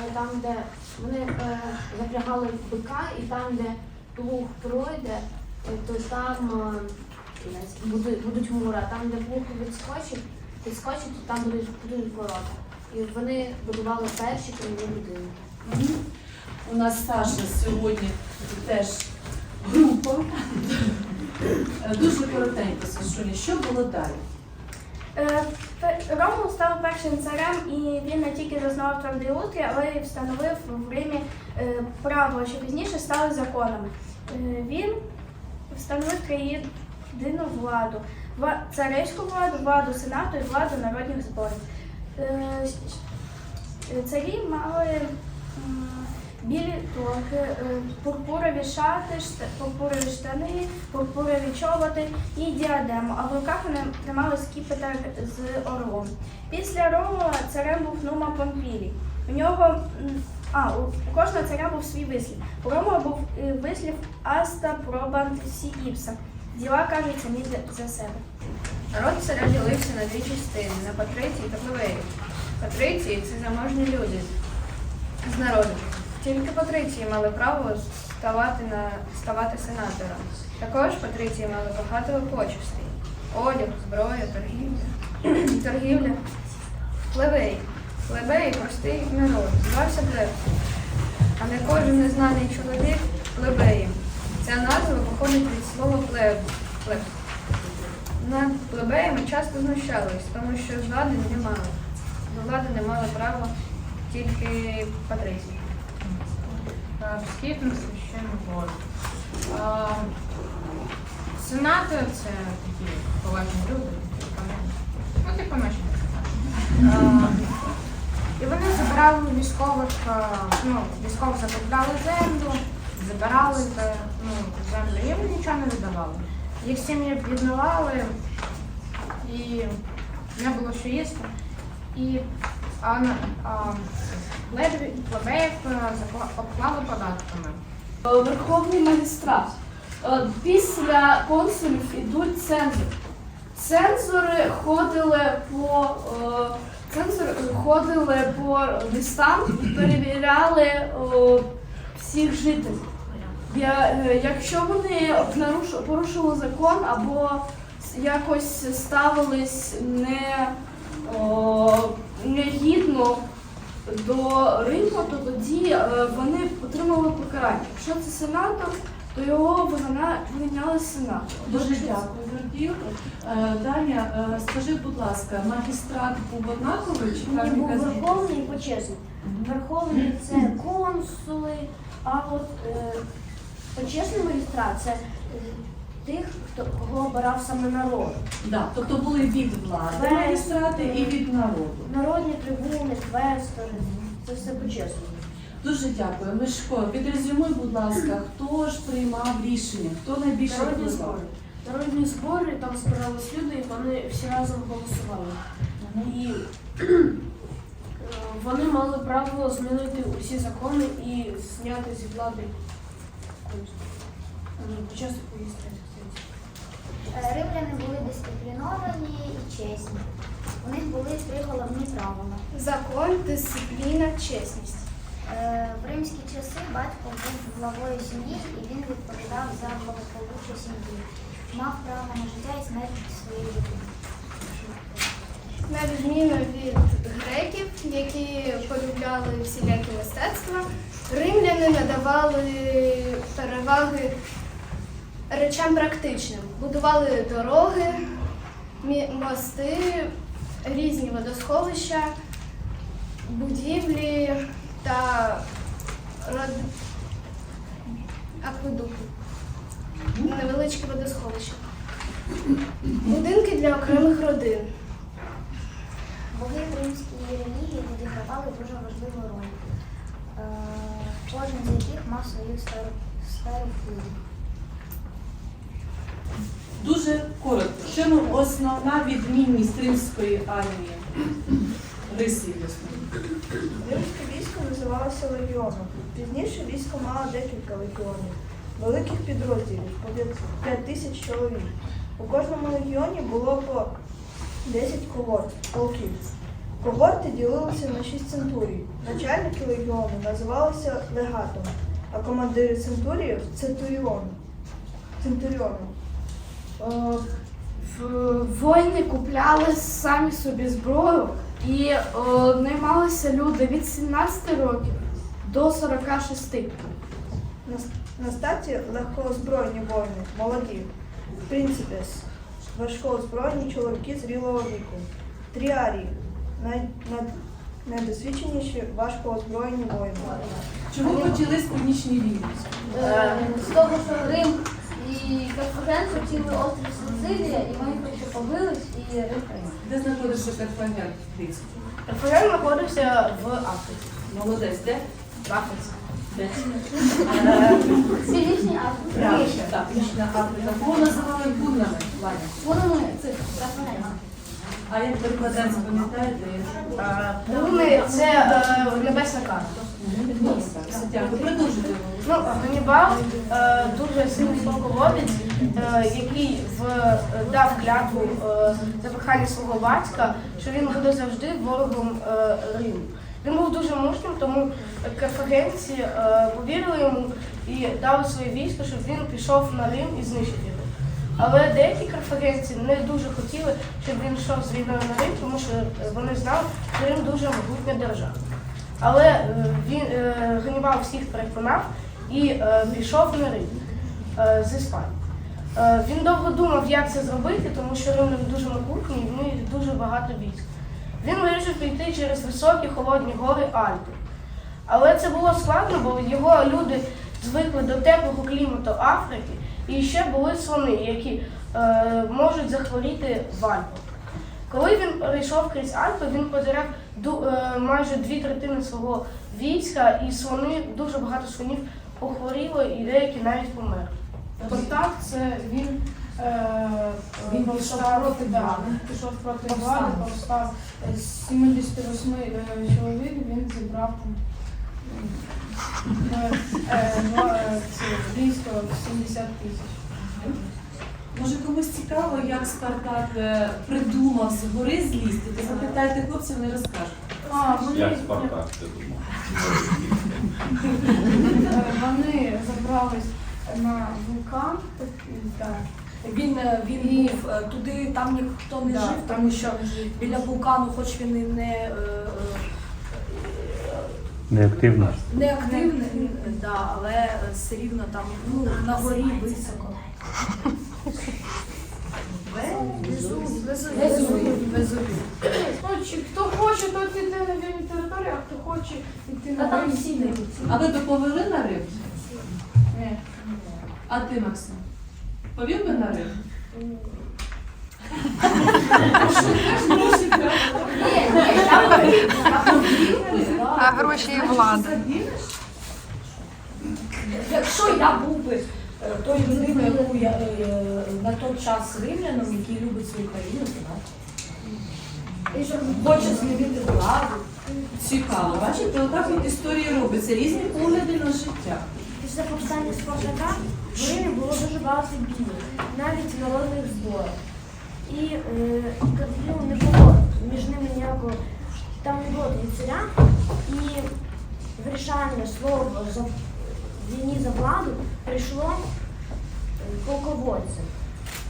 е, там, де вони е, запрягали бика, і там, де плуг пройде, е, то там е, будуть, будуть мури, а там, де плуг відскочить, відскочить, то там будуть, будуть ворота. І вони будували перші кам'яні будинки. У нас Саша сьогодні теж група. Дуже коротенько, Сашулі, що було далі? Ромул став першим царем, і він не тільки заснував там устрій, але й встановив в Римі е, правила, що пізніше стали законами. Е, Він встановив триєдину владу, царівську владу, владу сенату і владу народних зборів. Е, Царі мали білі тоги, е, пурпурові шати, пурпурові штани, пурпурові чоботи і діадему, а в руках вони тримали скіпетр з орлом. Після Ромула царем був Нума Помпілій. У нього а, у, кожного царя був свій вислів. У Ромула був е, вислів Аста пробант сі іпса. Діла кажуть самі за- себе. Народ царя ділився на дві частини на патриції та плебеїв. Патриції це заможні люди з народу. Тільки патриції мали право ставати, на, ставати сенатором. Також патриції мали багато почестей. Одяг, зброя, торгівля. торгівля. Плебеї. Плебеї простий народ. Звався плеб. А не кожен незнаний чоловік плебеєм. Ця назва походить від слова плеб. плеб. Над плебеями часто знущались, тому що влади не мали. До влади не мали права тільки патриції. Скіфник священний Бог. Сенатори це такі поважні люди, ну, типу наші. А, І вони забирали військових, ну, військових закупляли землю, забирали ну, землю, їм нічого не віддавали. Їх сім'ї біднували і не було що їсти. І а, а, ледве плебеїв обклали податками. Е, Верховний магістрат. Е, Після консулів йдуть цензори. Цензори ходили по е, цензори ходили по містам, перевіряли всіх жителів. Якщо вони порушили закон або якось ставились не, негідно до ринку, то тоді е, вони отримали покарання. Якщо це сенатор, то його виганяли з сенату. Дуже дякую, Гордію. Е, Даня, е, скажи, будь ласка, магістрат був однаковий чи Він був верховний і почесний. Верховний це консули, а от почесний магістрат це тих, хто кого обирав саме народ. Да, тобто були від влади магістрати і від народу. Народні трибуни, квестори, це все почесно. Дуже дякую. Мишко, підрезюмуй, будь ласка, хто ж приймав рішення, хто найбільше Народні впливав? збори. Народні збори, там збирались люди, і вони всі разом голосували. І е, вони мали право змінити усі закони і зняти зі влади почесних магістратів. Е, Римляни були дисципліновані і чесні. У них були три головні правила. Закон, дисципліна, чесність. Е, В римські часи батько був главою сім'ї і він відповідав за благополуччя сім'ї. Мав право на життя і смерть своєї дитини. На відміну від греків, які полюбляли всілякі мистецтва, римляни надавали переваги речам практичним. Будували дороги, мости, різні водосховища, будівлі та род- акведуки, невеличкі водосховища. Будинки для окремих родин. Боги в релігії відігравали дуже важливу роль. Е, Кожен з яких мав свою сферу впливу. Дуже коротко. Що ну, основна відмінність римської армії? Риси основні. Римське військо називалося легіоном. Пізніше військо мало декілька легіонів, великих підрозділів по 5 тисяч чоловік. У кожному легіоні було по 10 когорт, полків. Когорти ділилися на шість центурій. Начальники легіону називалися легатом, а командири центуріїв центуріоном. Е, Воїни купляли самі собі зброю і е, наймалися люди від 17 років до 46. На, на старті легкоозброєні воїни, молоді, принципес, важкоозброєні чоловіки зрілого віку, тріарії, най, най, найдосвідченіші важкоозброєні воїни. Чому почались північні війни? Е, З того, що Рим і Карфаген хотіли острів Сицилія, і вони просто побились і прийняв. Де знаходився Карфаген? Карфаген знаходився в Африці. Молодець, де? В Африці. Де? Північній Африці. Північна Африка. Кого називали гуннами? Вони. А як перекладається, пам'ятаєте? Гуни це е, небесна карта. Дякую. Продовжуйте. Ну, Ганнібал е, дуже сильний полководець, е, який в, е, дав клятву е, за кохання свого батька, що він буде завжди ворогом е, Риму. Він був дуже мужнім, тому карфагенці е, повірили йому і дали своє військо, щоб він пішов на Рим і знищив його. Але деякі карфагенці не дуже хотіли, щоб він йшов з війною на Рим, тому що вони знали, що Рим дуже могутня держава. Але е, він е, Ганнібал всіх переконав і е, пішов на Рим з Іспанії. Він довго думав, як це зробити, тому що Рим дуже могутній і в них дуже багато військ. Він вирішив піти через високі холодні гори Альпи. Але це було складно, бо його люди звикли до теплого клімату Африки, і ще були слони, які е, можуть захворіти в Альпах. Коли він перейшов крізь Альпи, він потеряв ду- е, майже дві третини свого війська, і слони, дуже багато слонів похворіло, і деякі навіть померли. Спартак це він, е, Він пішов проти він пішов проти. Галли, повстав з 78 е, чоловік, він зібрав е, е, два, е, в 70 тисяч. Може комусь цікаво, як Спартак придумав з гори злізти, то запитайте хлопців, вони розкажуть. А, вони, Як Спартак це думав? е, вони забрались на вулкан. Так. Він, він І- був туди, там ніхто не Да, жив, тому що не біля вулкану, хоч він і не, е, Неактивно. е, не е, да, але е, все рівно там ну, на горі високо. Ну, чи хто хоче, то йде на вільні території, а хто хоче йти на Та там всі не А ви би повели на Рим? Ні. А ти, Максим? Повів би на Рим? А гроші і влада. Якщо я був би е, тою людиною, яку я е, на той час римляном, який любить свою країну, то да. і що хоче змінити владу. Цікаво. Бачите, отак от історії робиться, різні погляди на життя. Після повстання Спартака в Римі було дуже багато бійок, навіть народних зборів. І е, не було між ними ніякого, там не було царя. І вирішальне слово за війні за владу прийшло е, полководцям,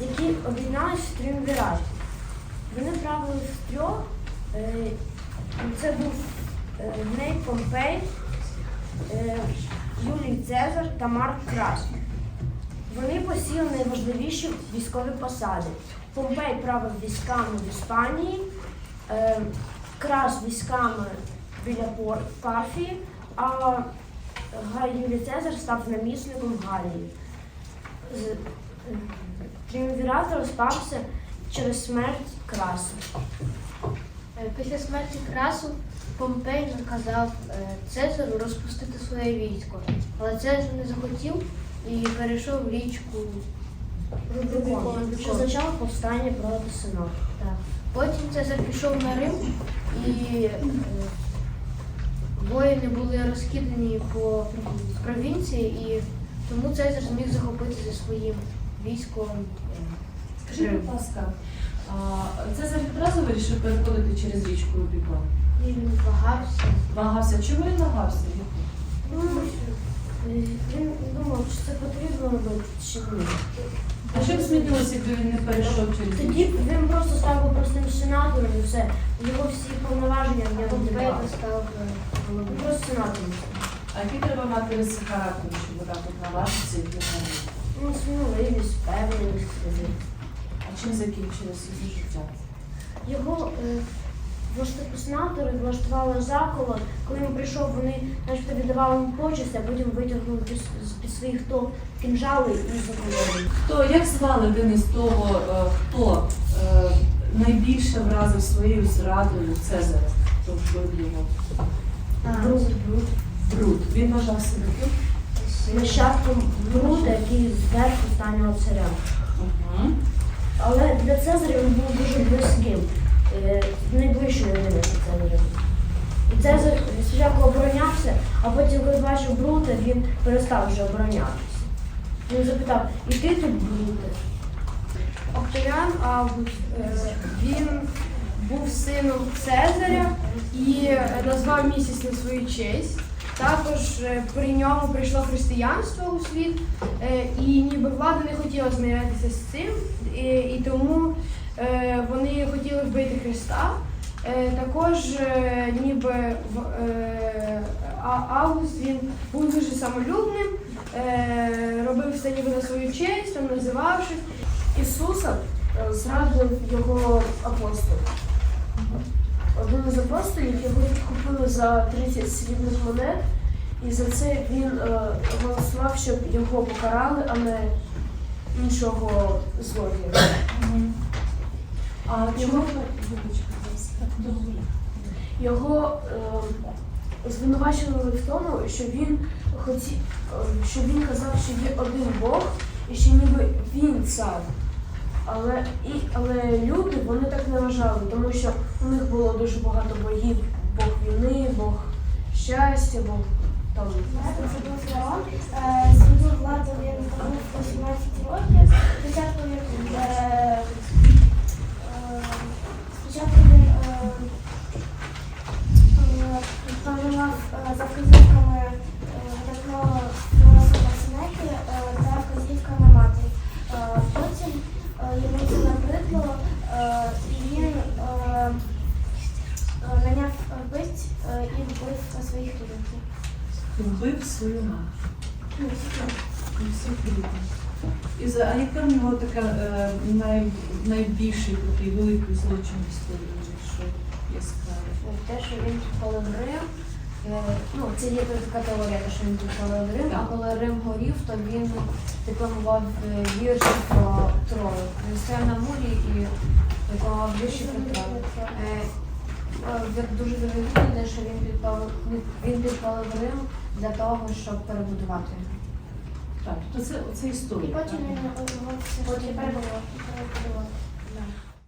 які об'єдналися в тріумвіраті. Вони правили в трьох. Е, це був е, Помпей, е, Юлій Цезар та Марк Крас. Вони посіли найважливіші військові посади. Помпей правив військами в Іспанії, е, Крас військами біля Парфії, а Гай Цезар став намісником Галії. Е, Тріумвірат розпався через смерть Красу. Е, Після смерті Красу Помпей наказав е, Цезару розпустити своє військо, але Цезар не захотів і перейшов в річку Рубікон, що означало повстання проти синок. Потім Цезар пішов на Рим і е, воїни були розкидані по провінції, і тому Цезар зміг захопити зі своїм військом. е, Скажіть, будь ласка, Цезар відразу вирішив переходити через річку Рубікон. Він вагався. Вагався. Чому він вагався? Ну, він думав, чи це потрібно робити, чи ні. А що б змінилося, якби він не перейшов через річку? Тоді б він просто став би простим сенатором і все. Його всі повноваження в нього відбрали. став е, просто сенатором. А які треба мати риси характеру, щоб отак от наважитися і підтримати? Ну, сміливість, впевненість. А чим закінчилося його життя? Його е, влашт- влаштували заколот. Коли він прийшов, вони начебто віддавали йому почесть, а потім витягнули з-під своїх то кінжали і закололи. Хто, як звали один із того, е, хто е, найбільше вразив своєю зрадою Цезаря, хто вбив його? Бруд, бруд. Бруд. Він вважав себе ким? Нащадком Бруда, який зверх останнього царя. Угу. Але для Цезаря він був дуже близьким, е, найближчою людиною до Цезаря. І Цезар спочатку оборонявся, а потім, коли бачив Брута, він перестав вже оборонятися. Він запитав, і ти тут Бруте? Октавіан Август, е, він був сином Цезаря і назвав місяць на свою честь. Також е, при ньому прийшло християнство у світ, і ніби влада не хотіла змирятися з цим, і, тому вони хотіли вбити Христа. Е, Також е, ніби в- е, Август він був дуже самолюбним, е, робив все ніби на свою честь, там називавшись. Ісуса е, зрадив його апостол. Один із апостолів його купили за 30 срібних монет, і за це він е, голосував, щоб його покарали, а не іншого злодія. А чому? Його е, звинувачували в тому, що він хоті, е, що він казав, що є один Бог, і що ніби він цар. Але, і, але люди вони так не вважали, тому що у них було дуже багато богів. Бог війни, Бог щастя, Бог там. Це був фараон. Е, Свою владу він здобув по 17 років. Спочатку він, спочатку він е, е, е, за вказівками видатного Сенеки е, та вказівками матері. Е, Потім йому це набридло, і він наняв е, і вбив своїх рідних. Вбив свою мать. І всіх рідних. І за, а яка в нього така е, най, найбільший такий великий злочин в історії, що яскравий? Те, що він підпалив Рим, е, ну, це є така теорія, те, що він підпалив Рим, а коли Рим горів, то він декламував е, вірші про Трою. Він стояв на мурі і декламував вірші про Трою. Е, е, Дуже вірогідно, що він підпалив, він підпалив Рим для того, щоб перебудувати. Так, то це, це І історія. потім він його перебував. Да.